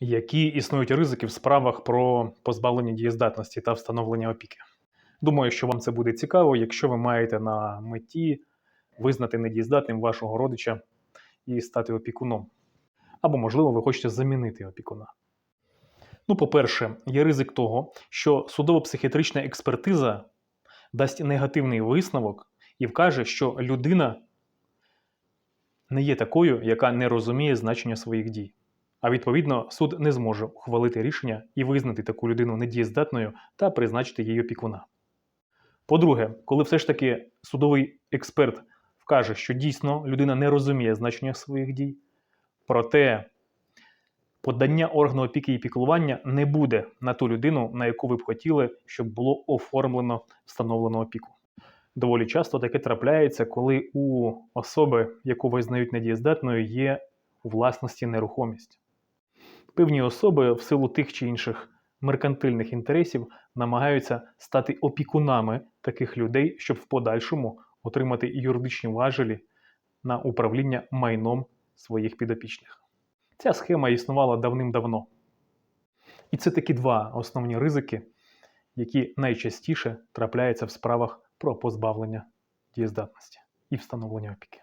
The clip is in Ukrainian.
Які існують ризики в справах про позбавлення дієздатності та встановлення опіки? Думаю, що вам це буде цікаво, якщо ви маєте на меті визнати недієздатним вашого родича і стати опікуном. Або, можливо, ви хочете замінити опікуна. Ну, по-перше, є ризик того, що судово-психіатрична експертиза дасть негативний висновок і вкаже, що людина не є такою, яка не розуміє значення своїх дій. А відповідно, суд не зможе ухвалити рішення і визнати таку людину недієздатною та призначити її опікуна. По-друге, коли все ж таки судовий експерт вкаже, що дійсно людина не розуміє значення своїх дій, проте подання органу опіки і піклування не буде на ту людину, на яку ви б хотіли, щоб було оформлено встановлено опіку. Доволі часто таке трапляється, коли у особи, яку визнають недієздатною, є у власності нерухомість. Певні особи в силу тих чи інших меркантильних інтересів намагаються стати опікунами таких людей, щоб в подальшому отримати юридичні важелі на управління майном своїх підопічних. Ця схема існувала давним-давно. І це такі два основні ризики, які найчастіше трапляються в справах про позбавлення дієздатності і встановлення опіки.